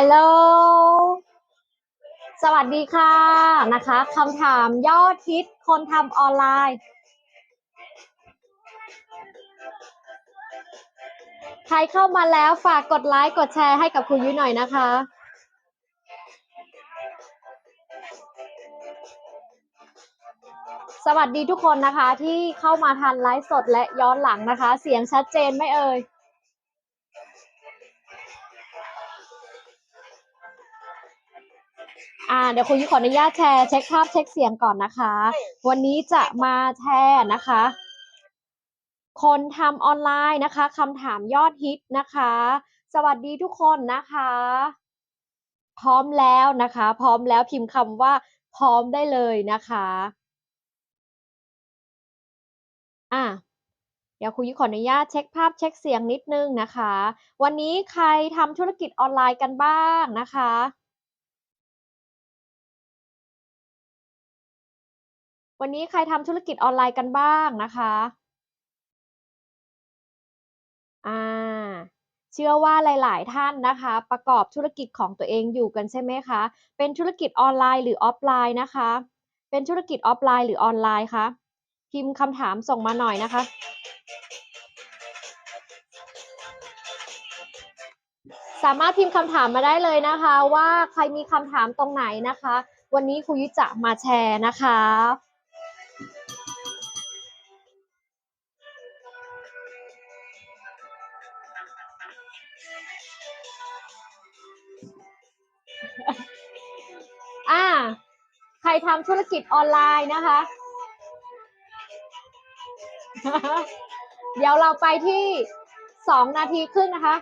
ฮัลโหล สวัสดีค่ะนะคะคำถามยอดฮิตคนทำออนไลน์ ใครเข้ามาแล้วฝากกดไลค์กดแชร์ให้กับคุณยุ้ยหน่อยนะคะสวัสดีทุกคนนะคะที่เข้ามาทันไลฟ์สดและย้อนหลังนะคะ เสียงชัดเจนไหมเอ่ย อ่าเดี๋ยวคุณยุ้ยขออนุญาตแชร์เช็คภาพเช็คเสียงก่อนนะคะ วันนี้จะมาแชร์นะคะ คนทำออนไลน์นะคะคำถามยอดฮิตนะคะ สวัสดีทุกคนนะคะ พร้อมแล้วนะคะ พร้อมแล้วพิมพ์คำว่าพร้อมได้เลยนะคะอะเดี๋ยวครูยุ้ยขออนุญาตเช็คภาพเช็คเสียงนิดนึงนะคะ วันนี้ใครทำธุรกิจออนไลน์กันบ้างนะคะ วันนี้ใครทำธุรกิจออนไลน์กันบ้างนะคะ อ่า เชื่อว่าหลาย ๆ ท่านนะคะ ประกอบธุรกิจของตัวเองอยู่กันใช่ไหมคะ เป็นธุรกิจออนไลน์หรือออฟไลน์นะคะ เป็นธุรกิจออฟไลน์หรือออนไลน์คะ พิมพ์คำถามส่งมาหน่อยนะคะสามารถพิมพ์คำถามมาได้เลยนะคะ ว่าใครมีคำถามตรงไหนนะคะ วันนี้ครูยุจะมาแชร์นะคะ ทำธุรกิจออนไลน์นะคะ เดี๋ยวเราไปที่สองนาทีครึ่งนะคะ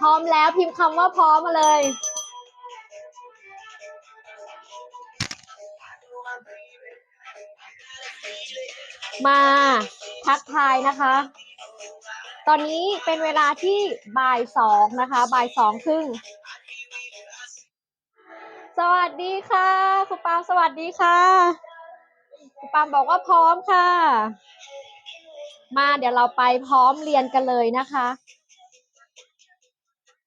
พร้อมแล้วพิมพ์คำว่าพร้อมมาเลยมาทักทายนะคะ ตอนนี้เป็นเวลาที่บ่ายสองนะคะ บ่ายสองครึ่ง วัสดีค่ะครูปามสวัสดีค่ะครูปามบอกว่าพร้อมค่ะ มาเดี๋ยวเราไปพร้อมเรียนกันเลยนะคะ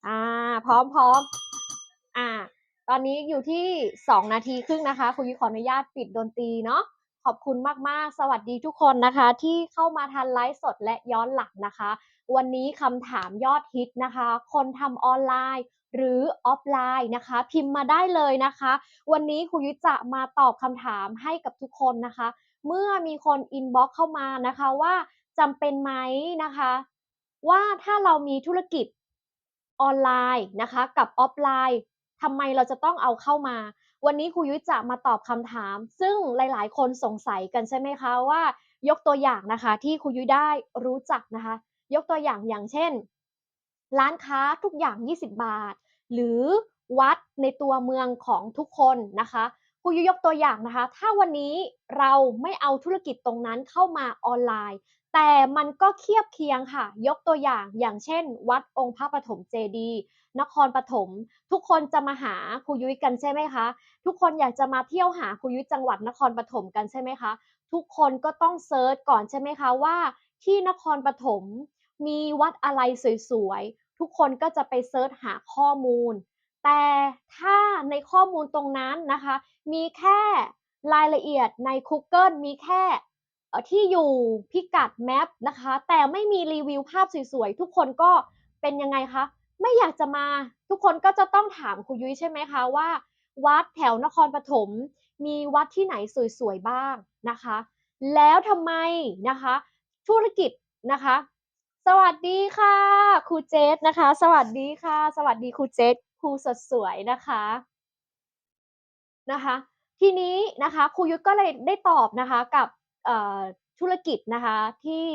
อ่า พร้อมพร้อมอ่า ตอนนี้อยู่ที่สองนาทีครึ่งนะคะคุณยุ้ยขออนุญาตปิดดนตรีเนาะขอบคุณมาก ๆ สวัสดีทุกคนนะคะ ที่เข้ามาทันไลฟ์สดและย้อนหลังนะคะ วันนี้คำถามยอดฮิตนะคะ คนทำออนไลน์ หรือออฟไลน์นะคะ พิมพ์มาได้เลยนะคะ วันนี้ครูยุ้ยจะมาตอบคำถามให้กับทุกคนนะคะ เมื่อมีคนอินบ็อกเข้ามานะคะว่าจำเป็นไหมนะคะ ว่าถ้าเรามีธุรกิจออนไลน์นะคะ กับออฟไลน์ทำไมเราจะต้องเอาเข้ามา วันนี้ครูยุ้ยจะมาตอบคำถาม ซึ่งหลาย ๆ คนสงสัยกันใช่ไหมคะว่า ยกตัวอย่างนะคะ ที่ครูยุ้ยได้รู้จักนะคะ ยกตัวอย่างอย่างเช่น ร้านค้าทุกอย่าง 20 บาท หรือวัดในตัวเมืองของทุกคนนะคะครูยุยกตัวอย่างนะคะ ถ้าวันนี้เราไม่เอาธุรกิจตรงนั้นเข้ามาออนไลน์ แต่มันก็เคียบเคียงค่ะ ยกตัวอย่างอย่างเช่น วัดองค์พระปฐมเจดีนครปฐมทุกคนจะมาหาครูยุ้ยกันใช่ไหมคะ ทุกคนอยากจะมาเที่ยวหาครูยุ้ยจังหวัดนครปฐมกันใช่ไหมคะ ทุกคนก็ต้องเซิร์ชก่อนใช่ไหมคะว่า ที่นครปฐม มีวัดอะไรสวยๆ ทุกคนก็จะไปเซิร์ชหาข้อมูล แต่ถ้าในข้อมูลตรงนั้นนะคะ มีแค่รายละเอียดใน Google มีแค่ที่อยู่พิกัดแมปนะคะ แต่ไม่มีรีวิวภาพสวยๆ ทุกคนก็เป็นยังไงคะ ไม่อยากจะมา ทุกคนก็จะต้องถามครูยุ้ยใช่ไหมคะว่า วัดแถวนครปฐมมีวัดที่ไหนสวยๆ บ้างนะคะ แล้วทำไมนะคะ ธุรกิจนะคะ สวัสดีค่ะครูเจษนะคะ สวัสดีค่ะ สวัสดีครูเจษครูสดสวยนะคะนะคะ ทีนี้นะคะครูยุทธก็เลยได้ตอบนะคะกับธุรกิจนะคะที่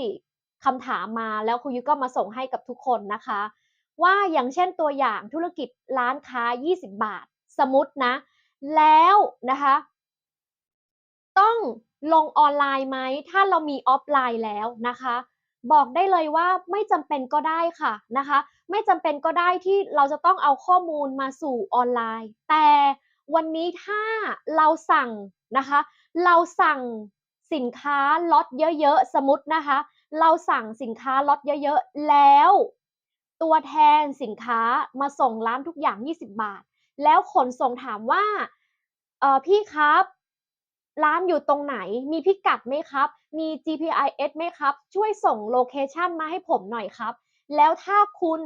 คำถามมาแล้วครูยุทธก็มาส่งให้กับทุกคนนะคะ ว่าอย่างเช่นตัวอย่างธุรกิจร้านค้า 20 บาท สมมตินะ แล้วนะคะ ต้องลงออนไลน์ไหมถ้าเรามีออฟไลน์แล้วนะคะ บอกได้เลยว่าไม่จำเป็นก็ได้ค่ะนะคะ ไม่จำเป็นก็ได้ที่เราจะต้องเอาข้อมูลมาสู่ออนไลน์ แต่วันนี้ถ้าเราสั่งนะคะ เราสั่งสินค้าล็อตเยอะๆ สมมตินะคะ เราสั่งสินค้าล็อตเยอะๆ แล้ว ตัวแทนสินค้ามาส่งร้านทุกอย่าง 20 บาท แล้วขนส่งถามว่าเออพี่ครับ ร้านอยู่ตรงไหน มีพิกัดไหมครับ มี GPIS ไหมครับ ช่วยส่งโลเคชันมาให้ผมหน่อยครับ แล้วถ้าคุณ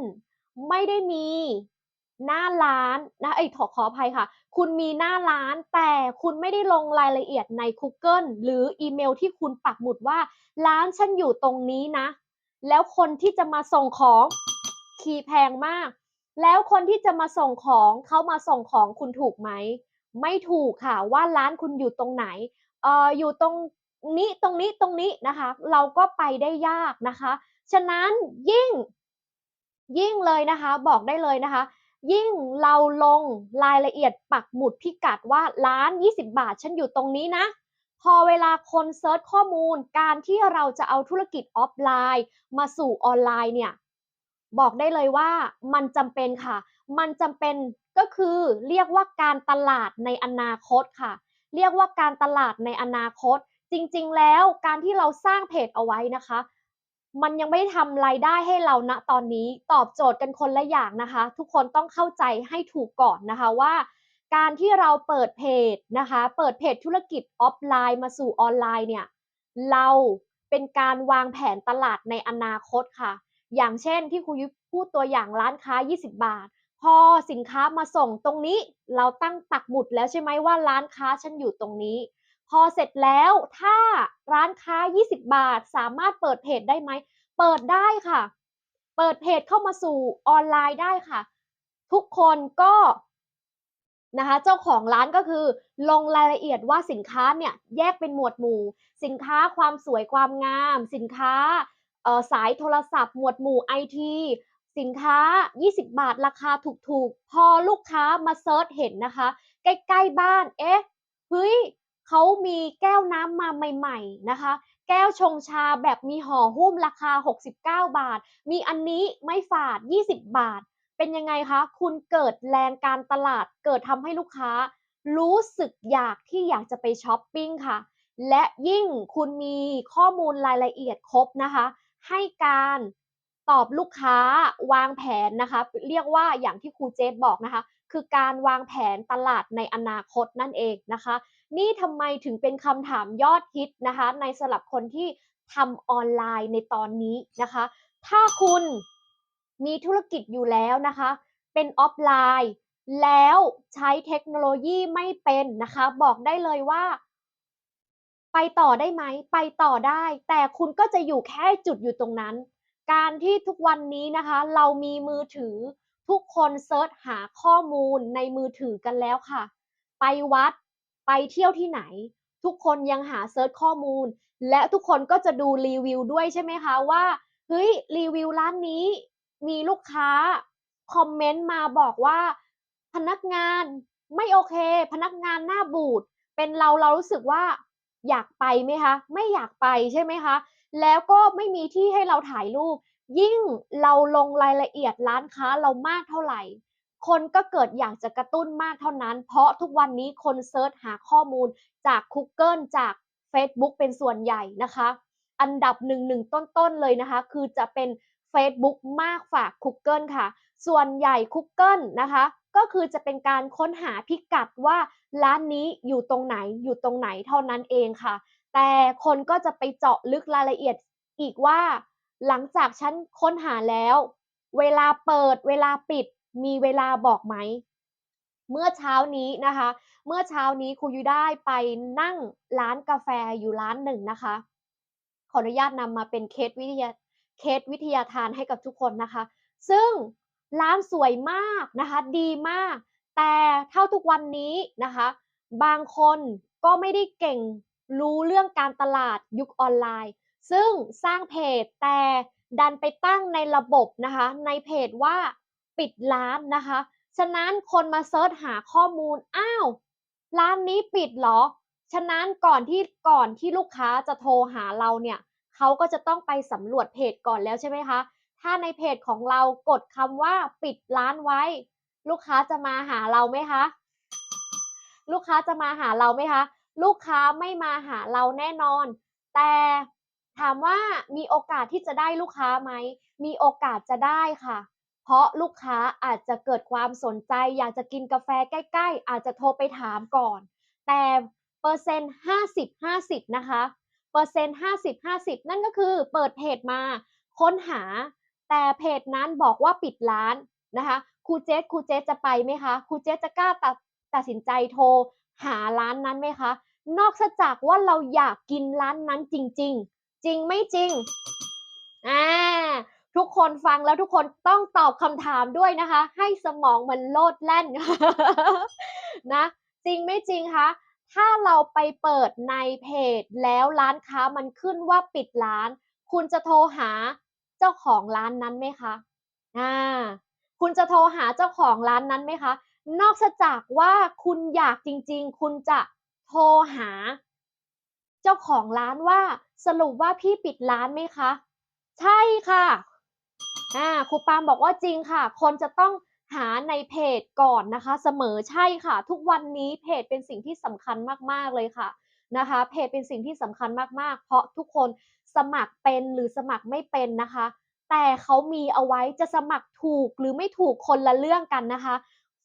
ไม่ได้มีหน้าร้านนะเอ้ยขอขออภัยค่ะ คุณมีหน้าร้านแต่คุณไม่ได้ลงรายละเอียดใน Google หรืออีเมลที่คุณปักหมุดว่า ร้านฉันอยู่ตรงนี้นะ แล้วคนที่จะมาส่งของคีแพงมาก แล้วคนที่จะมาส่งของเขามาส่งของคุณถูกไหม ไม่ถูกค่ะว่าร้านคุณอยู่ตรงไหนเอ่ออยู่ตรงนี้ตรงนี้ตรงนี้นะคะ เราก็ไปได้ยากนะคะ ฉะนั้นยิ่งยิ่งเลยนะคะ บอกได้เลยนะคะ ยิ่งเราลงรายละเอียดปักหมุดพิกัดว่าร้าน 20 บาท ฉันอยู่ตรงนี้นะ พอเวลาคนเซิร์ชข้อมูลการที่เราจะเอาธุรกิจออฟไลน์ มาสู่ออนไลน์เนี่ย บอกได้เลยว่ามันจำเป็นค่ะ มันจำเป็น ก็คือเรียกว่าการตลาดในอนาคตค่ะ เรียกว่าการตลาดในอนาคต จริงๆ แล้วการที่เราสร้างเพจเอาไว้นะคะ มันยังไม่ทำรายได้ให้เราณตอนนี้ตอบโจทย์กันคนละอย่างนะคะ ทุกคนต้องเข้าใจให้ถูกก่อนนะคะว่า การที่เราเปิดเพจนะคะ เปิดเพจธุรกิจออฟไลน์มาสู่ออนไลน์เนี่ยเราเป็นการวางแผนตลาดในอนาคตค่ะ อย่างเช่นที่ครูยุพูดตัวอย่างร้านค้า 20 บาท พอสินค้ามาส่งตรงนี้ เราตั้งปักหมุดแล้วใช่ไหมว่าร้านค้าฉันอยู่ตรงนี้ พอเสร็จแล้วถ้าร้านค้า 20 บาท สามารถเปิดเพจได้ไหม เปิดได้ค่ะ เปิดเพจเข้ามาสู่ออนไลน์ได้ค่ะ ทุกคนก็นะคะเจ้าของร้านก็คือลงรายละเอียดว่าสินค้าเนี่ยแยกเป็นหมวดหมู่ สินค้าความสวยความงาม สินค้าสายโทรศัพท์ หมวดหมู่ไอที สินค้า 20 บาทราคาถูกๆ พอลูกค้ามาเซิร์ชเห็นนะคะ ใกล้ๆบ้าน เอ๊ะ เฮ้ยเขามีแก้วน้ำมาใหม่ ๆ นะคะ แก้วชงชาแบบมีห่อหุ้มราคา 69 บาท มีอันนี้ไม่ฝาด 20 บาท เป็นยังไงคะ คุณเกิดแรงการตลาด เกิดทำให้ลูกค้า รู้สึกอยากที่อยากจะไปช้อปปิ้งค่ะ และยิ่งคุณมีข้อมูลรายละเอียดครบนะคะ ให้การ ตอบลูกค้าวางแผนนะคะ เรียกว่าอย่างที่ครูเจษบอกนะคะ คือการวางแผนตลาดในอนาคตนั่นเองนะคะ นี่ทำไมถึงเป็นคำถามยอดฮิตนะคะ ในสำหรับคนที่ทำออนไลน์ในตอนนี้นะคะ ถ้าคุณมีธุรกิจอยู่แล้วนะคะ เป็นออฟไลน์ แล้วใช้เทคโนโลยีไม่เป็นนะคะ บอกได้เลยว่า ไปต่อได้ไหม ไปต่อได้ แต่คุณก็จะอยู่แค่จุดอยู่ตรงนั้น การที่ทุกวันนี้นะคะ เรามีมือถือทุกคนเซิร์ชหาข้อมูลในมือถือกันแล้วค่ะ ไปวัดไปเที่ยวที่ไหน ทุกคนยังหาเซิร์ชข้อมูล และทุกคนก็จะดูรีวิวด้วยใช่ไหมคะว่าเฮ้ยรีวิวร้านนี้มีลูกค้าคอมเมนต์มาบอกว่า พนักงานไม่โอเค พนักงานหน้าบูดเป็นเราเรารู้สึกว่าอยากไปไหมคะ ไม่อยากไปใช่ไหมคะ แล้วก็ไม่มีที่ให้เราถ่ายรูป ยิ่งเราลงรายละเอียดร้านค้าเรามากเท่าไหร่ คนก็เกิดอยากจะกระตุ้นมากเท่านั้น เพราะทุกวันนี้คนเซิร์ชหาข้อมูลจาก Google จาก Facebook เป็นส่วนใหญ่นะคะ อันดับหนึ่งหนึ่งต้นๆเลยนะคะ คือจะเป็น Facebook มากฝาก Google ค่ะ ส่วนใหญ่ Google นะคะ ก็คือจะเป็นการค้นหาพิกัดว่าร้านนี้อยู่ตรงไหนอยู่ตรงไหนเท่านั้นเองค่ะ แต่คนก็จะไปเจาะลึกรายละเอียดอีกว่า หลังจากฉันค้นหาแล้ว เวลาเปิดเวลาปิด มีเวลาบอกไหม เมื่อเช้านี้นะคะ เมื่อเช้านี้ครูยุได้ไปนั่งร้านกาแฟอยู่ร้านหนึ่งนะคะ ขออนุญาตนำมาเป็นเคสวิทยาเคสวิทยาทานให้กับทุกคนนะคะ ซึ่งร้านสวยมากนะคะ ดีมาก แต่เท่าทุกวันนี้นะคะ บางคนก็ไม่ได้เก่ง รู้เรื่องการตลาดยุคออนไลน์ ซึ่งสร้างเพจแต่ดันไปตั้งในระบบนะคะ ในเพจว่าปิดร้านนะคะ ฉะนั้นคนมาเซิร์ชหาข้อมูล อ้าว ร้านนี้ปิดเหรอ ฉะนั้นก่อนที่ก่อนที่ลูกค้าจะโทรหาเราเนี่ยเขาก็จะต้องไปสำรวจเพจก่อนแล้วใช่ไหมคะ ถ้าในเพจของเรากดคำว่าปิดร้านไว้ ลูกค้าจะมาหาเราไหมคะ ลูกค้าจะมาหาเราไหมคะ ลูกค้าไม่มาหาเราแน่นอน แต่ถามว่ามีโอกาสที่จะได้ลูกค้าไหม มีโอกาสจะได้ค่ะ เพราะลูกค้าอาจจะเกิดความสนใจ อยากจะกินกาแฟใกล้ ๆ อาจจะโทรไปถามก่อน แต่เปอร์เซ็นต์50-50นะคะ เปอร์เซ็นต์50-50นั่นก็คือเปิดเพจมาค้นหา แต่เพจนั้นบอกว่าปิดร้านนะคะครูเจษครูเจษจะไปไหมคะครูเจษจะกล้าตัดตัดสินใจโทรหาร้านนั้นไหมคะ นอกจากว่าเราอยากกินร้านนั้นจริง ๆ จริงไม่จริงอ่าทุกคนฟังแล้วทุกคนต้องตอบคำถามด้วยนะคะ ให้สมองมันโลดแล่นนะ จริงไม่จริงคะถ้าเราไปเปิดในเพจแล้วร้านค้ามันขึ้นว่าปิดร้าน คุณจะโทรหาเจ้าของร้านนั้นไหมคะอ่าคุณจะโทรหาเจ้าของร้านนั้นไหมคะ นอกจากว่าคุณอยากจริง ๆ คุณจะ โทรหา เจ้าของร้านว่าสรุปว่าพี่ปิดร้านไหมคะ ใช่ค่ะอ่าครูปามบอกว่าจริงค่ะ คนจะต้องหาในเพจก่อนนะคะ เสมอใช่ค่ะ ทุกวันนี้เพจเป็นสิ่งที่สำคัญมากๆเลยค่ะนะคะ เพจเป็นสิ่งที่สำคัญมากๆ เพราะทุกคนสมัครเป็นหรือสมัครไม่เป็นนะคะ แต่เขามีเอาไว้จะสมัครถูกหรือไม่ถูกคนละเรื่องกันนะคะ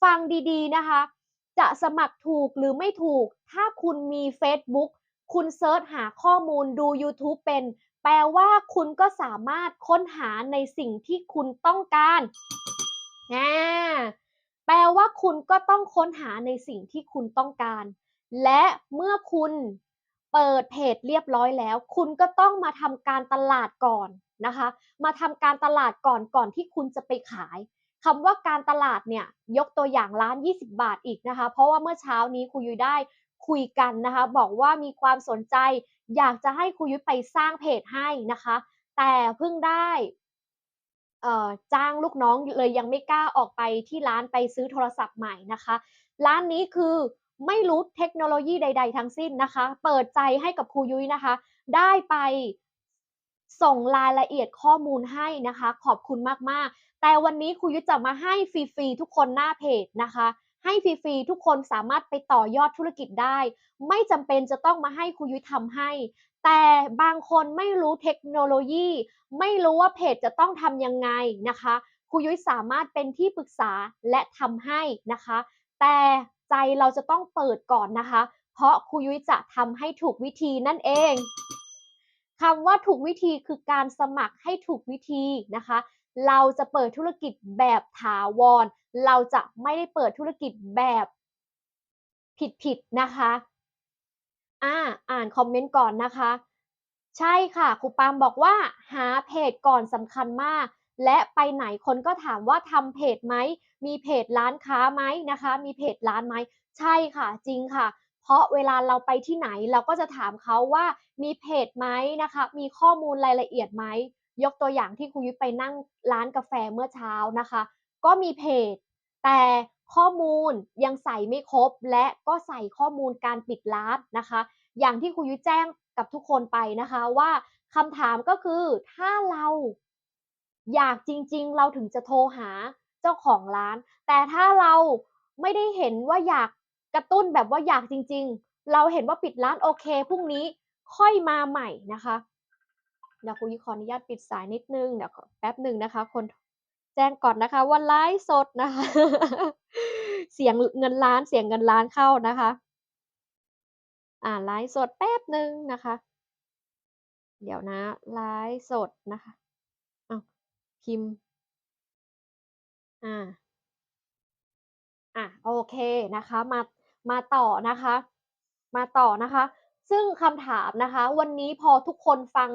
ฟังดีๆนะคะ จะสมัครถูกหรือไม่ถูก ถ้าคุณมี Facebook คุณเซิร์ชหาข้อมูลดู YouTube เป็น แปลว่าคุณก็สามารถค้นหาในสิ่งที่คุณต้องการอ่แปลว่าคุณก็ต้องค้นหาในสิ่งที่คุณต้องการ และเมื่อคุณเปิดเพจเรียบร้อยแล้ว คุณก็ต้องมาทำการตลาดก่อนนะคะ มาทำการตลาดก่อนก่อนที่คุณจะไปขาย คำว่าการตลาดเนี่ยยกตัวอย่างร้าน 20 บาทอีกนะคะ เพราะว่าเมื่อเช้านี้ครูยุ้ยได้คุยกันนะคะ บอกว่ามีความสนใจ อยากจะให้ครูยุ้ยไปสร้างเพจให้นะคะ แต่เพิ่งได้จ้างลูกน้องเลยยังไม่กล้าออกไปที่ร้านไปซื้อโทรศัพท์ใหม่นะคะ ร้านนี้คือไม่รู้เทคโนโลยีใด ๆ ทั้งสิ้นนะคะ เปิดใจให้กับครูยุ้ยนะคะ ได้ไป ส่งรายละเอียดข้อมูลให้นะคะ ขอบคุณมากๆ แต่วันนี้ครูยุ้ยจะมาให้ฟรีๆทุกคนหน้าเพจนะคะ ให้ฟรีๆทุกคนสามารถไปต่อยอดธุรกิจได้ ไม่จำเป็นจะต้องมาให้ครูยุ้ยทำให้ แต่บางคนไม่รู้เทคโนโลยี ไม่รู้ว่าเพจจะต้องทำยังไงนะคะครูยุ้ยสามารถเป็นที่ปรึกษาและทำให้นะคะ แต่ใจเราจะต้องเปิดก่อนนะคะ เพราะครูยุ้ยจะทำให้ถูกวิธีนั่นเอง คำว่าถูกวิธีคือการสมัครให้ถูกวิธีนะคะ เราจะเปิดธุรกิจแบบถาวร เราจะไม่ได้เปิดธุรกิจแบบผิดๆนะคะอ่าอ่านคอมเมนต์ก่อนนะคะ ใช่ค่ะครูปามบอกว่า หาเพจก่อนสำคัญมาก และไปไหนคนก็ถามว่าทำเพจไหม มีเพจร้านค้าไหมนะคะ มีเพจร้านไหม ใช่ค่ะจริงค่ะ เพราะเวลาเราไปที่ไหนเราก็จะถามเขาว่ามีเพจไหมนะคะ มีข้อมูลรายละเอียดไหม ยกตัวอย่างที่ครูยุ้ยไปนั่งร้านกาแฟเมื่อเช้านะคะ ก็มีเพจ แต่ข้อมูลยังใส่ไม่ครบ และก็ใส่ข้อมูลการปิดร้านนะคะ อย่างที่ครูยุ้ยแจ้งกับทุกคนไปนะคะว่าคำถามก็คือถ้าเราอยากจริง ๆ เราถึงจะโทรหาเจ้าของร้าน แต่ถ้าเราไม่ได้เห็นว่าอยากก ระตุ้นแบบว่าอยากจริง ๆ เราเห็นว่าปิดร้านโอเคพรุ่งนี้ค่อยมาใหม่นะคะเดี๋ยวครูยุ้ยขออนุญาตปิดสายนิดนึงเดี๋ยวแป๊บหนึ่งนะคะ คนแจ้งก่อนนะคะว่าไลฟ์สดนะคะ เสียงเงินล้านเสียงเงินล้านเข้านะคะ อ่าไลฟ์สดแป๊บหนึ่งนะคะ เดี๋ยวนะไลฟ์สดนะคะอ้าวพิมพ์ อ่าอะโอเคนะคะ มา มาต่อนะคะ มาต่อนะคะ ซึ่งคำถามนะคะ วันนี้พอทุกคนฟัง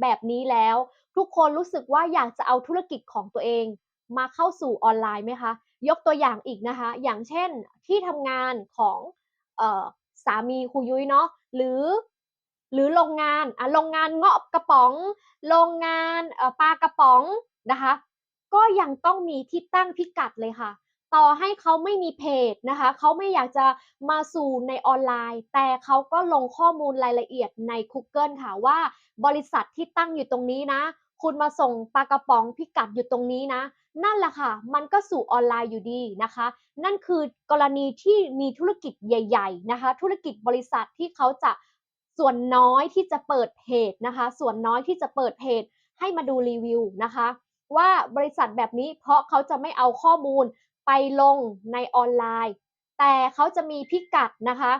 แบบนี้แล้ว ทุกคนรู้สึกว่าอยากจะเอาธุรกิจของตัวเอง มาเข้าสู่ออนไลน์ไหมคะ ยกตัวอย่างอีกนะคะ อย่างเช่นที่ทำงานของออสามีครูยุ้ยเนาะหรือหรือโรงงานอะโรงงานเงาะกระป๋อง โรงงานปลากระป๋องนะคะ ก็ยังต้องมีที่ตั้งพิกัดเลยค่ะ ต่อให้เขาไม่มีเพจนะคะเขาไม่อยากจะมาสู่ในออนไลน์ แต่เขาก็ลงข้อมูลรายละเอียดใน Google ค่ะว่าบริษัทที่ตั้งอยู่ตรงนี้นะ คุณมาส่งปลากระป๋องพิกัดอยู่ตรงนี้นะ นั่นแหละค่ะ มันก็สู่ออนไลน์อยู่ดีนะคะ นั่นคือกรณีที่มีธุรกิจใหญ่ ๆ นะคะ ธุรกิจบริษัทที่เขาจะส่วนน้อยที่จะเปิดเพจนะคะ ส่วนน้อยที่จะเปิดเพจให้มาดูรีวิวนะคะว่าบริษัทแบบนี้เพราะเขาจะไม่เอาข้อมูล ไปลงในออนไลน์ แต่เขาจะมีพิกัดนะคะ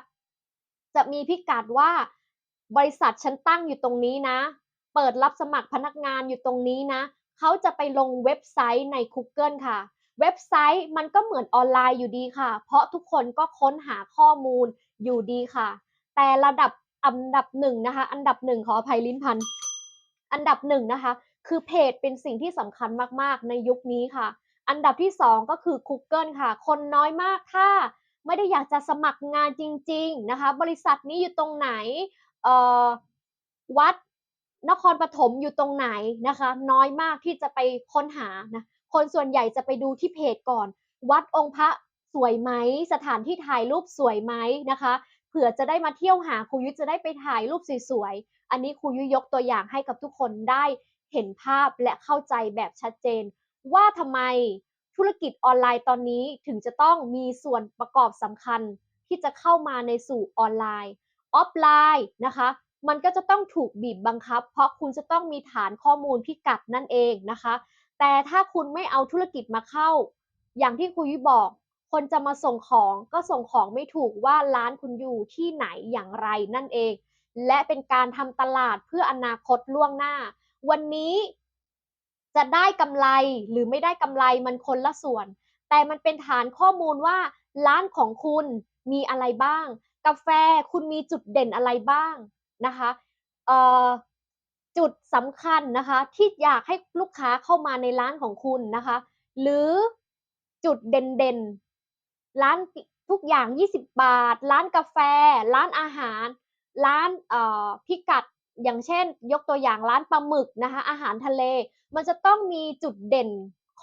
จะมีพิกัดว่าบริษัทฉันตั้งอยู่ตรงนี้นะ เปิดรับสมัครพนักงานอยู่ตรงนี้นะ เขาจะไปลงเว็บไซต์ใน Google ค่ะ เว็บไซต์มันก็เหมือนออนไลน์อยู่ดีค่ะ เพราะทุกคนก็ค้นหาข้อมูลอยู่ดีค่ะ แต่ระดับอันดับหนึ่งนะคะ อันดับหนึ่งขออภัยลิ้นพัน อันดับหนึ่งนะคะ คือเพจเป็นสิ่งที่สำคัญมากๆ ในยุคนี้ค่ะ อันดับที่สองก็คือ Google ค่ะ คนน้อยมากถ้าไม่ได้อยากจะสมัครงานจริง ๆ นะคะ บริษัทนี้อยู่ตรงไหนเออวัดนครปฐมอยู่ตรงไหนนะคะ น้อยมากที่จะไปค้นหานะคนส่วนใหญ่จะไปดูที่เพจก่อน วัดองค์พระสวยไหมสถานที่ถ่ายรูปสวยไหมนะคะเผื่อจะได้มาเที่ยวหาครูยุ้ยจะได้ไปถ่ายรูปสวยๆอันนี้ครูยุ้ยยกตัวอย่างให้กับทุกคนได้เห็นภาพและเข้าใจแบบชัดเจน ว่าทำไมธุรกิจออนไลน์ตอนนี้ถึงจะต้องมีส่วนประกอบสำคัญที่จะเข้ามาในสู่ออนไลน์ ออฟไลน์นะคะ มันก็จะต้องถูกบีบบังคับ เพราะคุณจะต้องมีฐานข้อมูลพิกัดนั่นเองนะคะ แต่ถ้าคุณไม่เอาธุรกิจมาเข้า อย่างที่คุยบอก คนจะมาส่งของก็ส่งของไม่ถูกว่าร้านคุณอยู่ที่ไหนอย่างไรนั่นเอง และเป็นการทำตลาดเพื่ออนาคตล่วงหน้า วันนี้ จะได้กำไรหรือไม่ได้กำไรมันคนละส่วน แต่มันเป็นฐานข้อมูลว่าร้านของคุณมีอะไรบ้าง กาแฟคุณมีจุดเด่นอะไรบ้างนะคะเอ่อจุดสำคัญนะคะที่อยากให้ลูกค้าเข้ามาในร้านของคุณนะคะ หรือจุดเด่นๆร้านทุกอย่าง 20 บาท ร้านกาแฟ ร้านอาหาร ร้านเอ่อพิกัดอย่างเช่น ยกตัวอย่างร้านปลาหมึกนะคะอาหารทะเล มันจะต้องมีจุดเด่น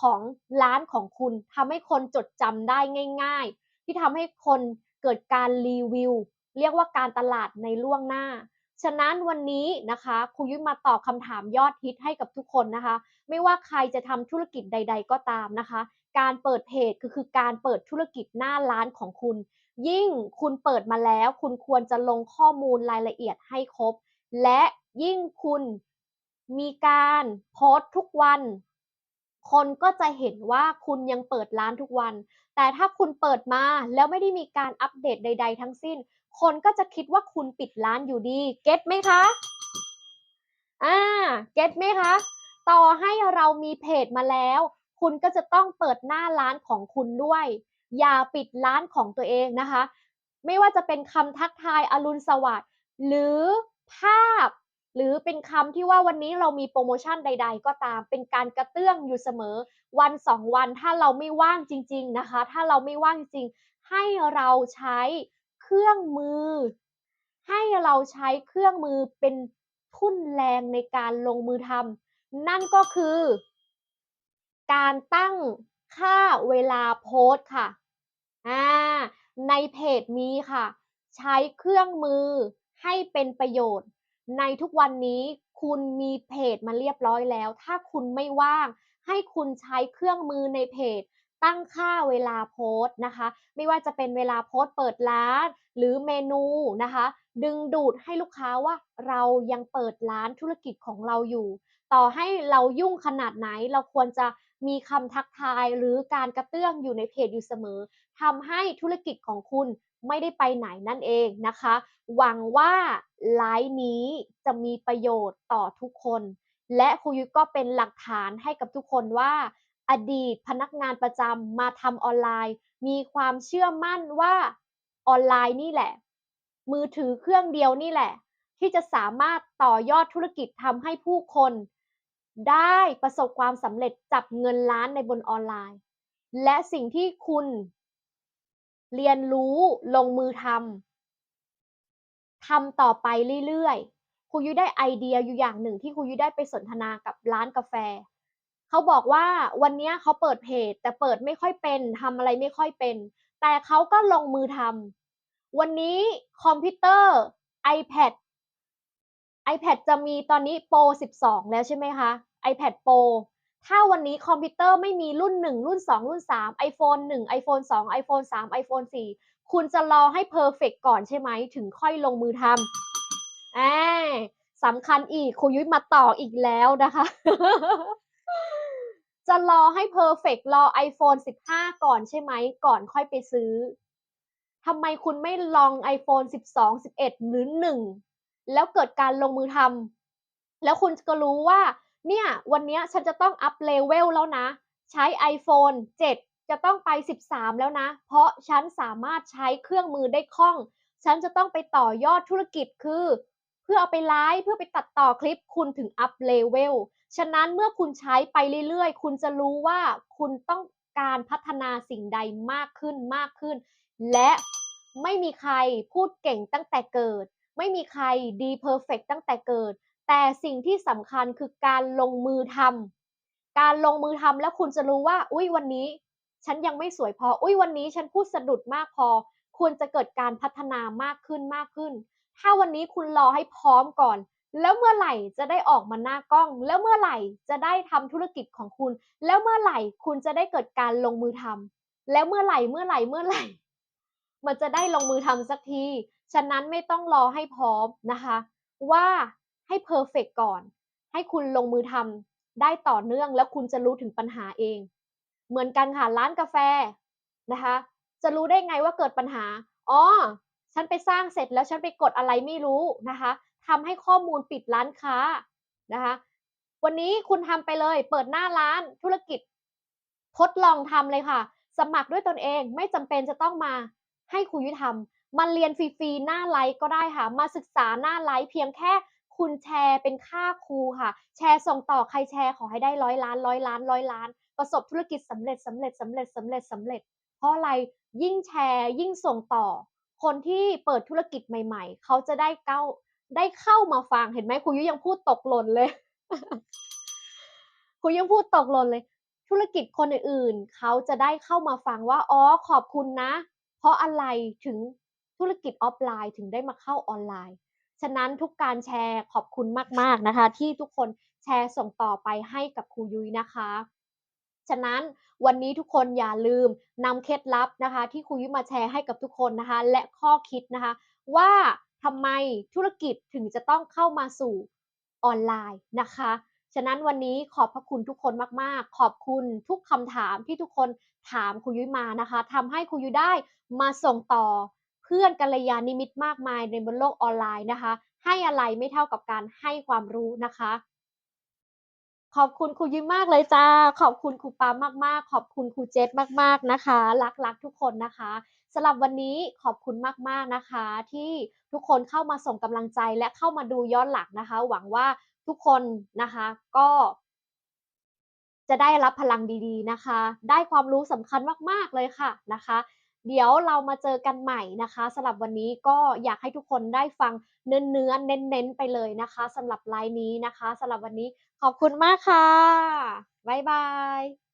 ของร้านของคุณทำให้คนจดจำได้ง่าย ๆ ที่ทำให้คนเกิดการรีวิว เรียกว่าการตลาดในล่วงหน้า ฉะนั้นวันนี้นะคะครูยุ้ยมาตอบคำถามยอดฮิตให้กับทุกคนนะคะ ไม่ว่าใครจะทำธุรกิจใด ๆ ก็ตามนะคะ การเปิดเพจก็คือการเปิดธุรกิจหน้าร้านของคุณ ยิ่งคุณเปิดมาแล้ว คุณควรจะลงข้อมูลรายละเอียดให้ครบ และยิ่งคุณ มีการโพสต์ทุกวัน คนก็จะเห็นว่าคุณยังเปิดร้านทุกวัน แต่ถ้าคุณเปิดมาแล้วไม่ได้มีการอัปเดตใด ๆ ทั้งสิ้น คนก็จะคิดว่าคุณปิดร้านอยู่ดี เก็ตไหมคะ อ่า เก็ตไหมคะ ต่อให้เรามีเพจมาแล้ว คุณก็จะต้องเปิดหน้าร้านของคุณด้วย อย่าปิดร้านของตัวเองนะคะ ไม่ว่าจะเป็นคำทักทายอรุณสวัสดิ์หรือภาพ หรือเป็นคำที่ว่าวันนี้เรามีโปรโมชั่นใด ๆ ก็ตาม เป็นการกระเตื้องอยู่เสมอวันสองวันถ้าเราไม่ว่างจริง ๆนะคะ ถ้าเราไม่ว่างจริง ให้เราใช้เครื่องมือ ให้เราใช้เครื่องมือเป็นทุ่นแรงในการลงมือทำนั่นก็คือ การตั้งค่าเวลาโพสต์ค่ะอ่าในเพจมีค่ะ ใช้เครื่องมือให้เป็นประโยชน์ ในทุกวันนี้คุณมีเพจมาเรียบร้อยแล้ว ถ้าคุณไม่ว่าง ให้คุณใช้เครื่องมือในเพจ ตั้งค่าเวลาโพสต์นะคะ ไม่ว่าจะเป็นเวลาโพสต์เปิดร้าน หรือเมนูนะคะ ดึงดูดให้ลูกค้าว่าเรายังเปิดร้านธุรกิจของเราอยู่ ต่อให้เรายุ่งขนาดไหนเราควรจะมีคำทักทายหรือการกระเตื้องอยู่ในเพจอยู่เสมอทำให้ธุรกิจของคุณ ไม่ได้ไปไหนนั่นเองนะคะ หวังว่าไลฟ์นี้จะมีประโยชน์ต่อทุกคน และครูยุ้ยก็เป็นหลักฐานให้กับทุกคนว่า อดีตพนักงานประจำมาทำออนไลน์ มีความเชื่อมั่นว่าออนไลน์นี่แหละ มือถือเครื่องเดียวนี่แหละ ที่จะสามารถต่อยอดธุรกิจทำให้ผู้คน ได้ประสบความสำเร็จจับเงินล้านในบนออนไลน์ และสิ่งที่คุณ เรียนรู้ลงมือทำทำต่อไปเรื่อยๆครูยุ้ยได้ไอเดียอยู่อย่างหนึ่งที่ครูยุ้ยได้ไปสนทนากับร้านกาแฟเขาบอกว่าวันนี้เขาเปิดเพจแต่เปิดไม่ค่อยเป็นทำอะไรไม่ค่อยเป็น แต่เขาก็ลงมือทำวันนี้คอมพิวเตอร์ iPad iPad จะมีตอนนี้โปร12 แล้วใช่ไหมคะ iPad Pro ถ้าวันนี้คอมพิวเตอร์ไม่มีรุ่น 1 รุ่น 2 รุ่น 3 iPhone 1 iPhone 2 iPhone 3 iPhone 4 คุณจะรอให้เพอร์เฟกก่อนใช่ไหม ถึงค่อยลงมือทำอ่าสำคัญอีกครูยุ้ยมาต่ออีกแล้วนะคะ จะรอให้เพอร์เฟกรอ iPhone 15 ก่อนใช่ไหม ก่อนค่อยไปซื้อทำไมคุณไม่ลอง iPhone 12 11 หรือ 1 แล้วเกิดการลงมือทำแล้วคุณก็รู้ว่า เนี่ยวันนี้ฉันจะต้องอัพเลเวลแล้วนะ ใช้ iPhone 7 จะต้องไป 13 แล้วนะ เพราะฉันสามารถใช้เครื่องมือได้คล่อง ฉันจะต้องไปต่อยอดธุรกิจคือ เพื่อเอาไปไลฟ์เพื่อไปตัดต่อคลิปคุณถึงอัพเลเวลฉะนั้นเมื่อคุณใช้ไปเรื่อยๆ คุณจะรู้ว่าคุณต้องการพัฒนาสิ่งใดมากขึ้นมากขึ้น และไม่มีใครพูดเก่งตั้งแต่เกิด ไม่มีใครดีเพอร์เฟกตั้งแต่เกิด แต่สิ่งที่สำคัญคือการลงมือทำการลงมือทำแล้วคุณจะรู้ว่า อุ้ยวันนี้ฉันยังไม่สวยพอ อุ้ยวันนี้ฉันพูดสะดุดมากพอควรจะเกิดการพัฒนามากขึ้นมากขึ้น ถ้าวันนี้คุณรอให้พร้อมก่อน แล้วเมื่อไหร่จะได้ออกมาหน้ากล้อง แล้วเมื่อไหร่จะได้ทำธุรกิจของคุณ แล้วเมื่อไหร่คุณจะได้เกิดการลงมือทำแล้วเมื่อไหร่เมื่อไหร่เมื่อไหร่ มันจะได้ลงมือทำสักที ฉะนั้นไม่ต้องรอให้พร้อมนะคะ ว่า ให้เพอร์เฟกก่อน ให้คุณลงมือทำได้ต่อเนื่อง แล้วคุณจะรู้ถึงปัญหาเอง เหมือนกันค่ะร้านกาแฟนะคะ จะรู้ได้ไงว่าเกิดปัญหาอ๋อฉันไปสร้างเสร็จแล้วฉันไปกดอะไรไม่รู้นะคะทำให้ข้อมูลปิดร้านค้านะคะ วันนี้คุณทำไปเลย เปิดหน้าร้านธุรกิจ ทดลองทำเลยค่ะ สมัครด้วยตนเองไม่จำเป็นจะต้องมาให้ครูยุทธำมาเรียนฟรีๆหน้าไลฟ์ก็ได้ค่ะ มาศึกษาหน้าไลฟ์เพียงแค่ คุณแชร์เป็นค่าครูค่ะ แชร์ส่งต่อใครแชร์ขอให้ได้ร้อยล้านร้อยล้านร้อยล้าน ประสบธุรกิจสำเร็จสำเร็จสำเร็จสำเร็จสำเร็จ เพราะอะไรยิ่งแชร์ยิ่งส่งต่อ คนที่เปิดธุรกิจใหม่ ๆ เขาจะได้เก้าได้เข้ามาฟังเห็นไหมครูยุยังพูดตกหล่นเลยครูยังพูดตกหล่นเลย ธุรกิจคนอื่นๆเขาจะได้เข้ามาฟังว่าอ๋อขอบคุณนะ เพราะอะไรถึงธุรกิจออฟไลน์ถึงได้มาเข้าออนไลน์ ฉะนั้นทุกการแชร์ขอบคุณมาก ๆนะคะ ที่ทุกคนแชร์ส่งต่อไปให้กับครูยุ้ยนะคะ ฉะนั้นวันนี้ทุกคนอย่าลืมนำเคล็ดลับนะคะ ที่ครูยุ้ยมาแชร์ให้กับทุกคนนะคะ และข้อคิดนะคะ ว่าทำไมธุรกิจถึงจะต้องเข้ามาสู่ออนไลน์นะคะ ฉะนั้นวันนี้ขอบพระคุณทุกคนมาก ๆ ขอบคุณทุกคำถามที่ทุกคนถามครูยุ้ยมานะคะทำให้ครูยุ้ยได้มาส่งต่อ เพื่อนกัลยาณมิตรมากมายในบนโลกออนไลน์นะคะ ให้อะไรไม่เท่ากับการให้ความรู้นะคะ ขอบคุณครูยิ้มมากเลยจ้า ขอบคุณครูปามมากๆขอบคุณครูเจษมากๆนะคะ รักๆทุกคนนะคะสำหรับวันนี้ขอบคุณมากๆนะคะ ที่ทุกคนเข้ามาส่งกำลังใจและเข้ามาดูย้อนหลังนะคะ หวังว่าทุกคนนะคะก็จะได้รับพลังดีๆนะคะ ได้ความรู้สำคัญมากๆเลยค่ะนะคะ เดี๋ยวเรามาเจอกันใหม่นะคะสำหรับวันนี้ก็อยากให้ทุกคนได้ฟังเนื้อเนื้อเน้นๆไปเลยนะคะสำหรับไลน์นี้นะคะสำหรับวันนี้ขอบคุณมากค่ะ บ๊ายบาย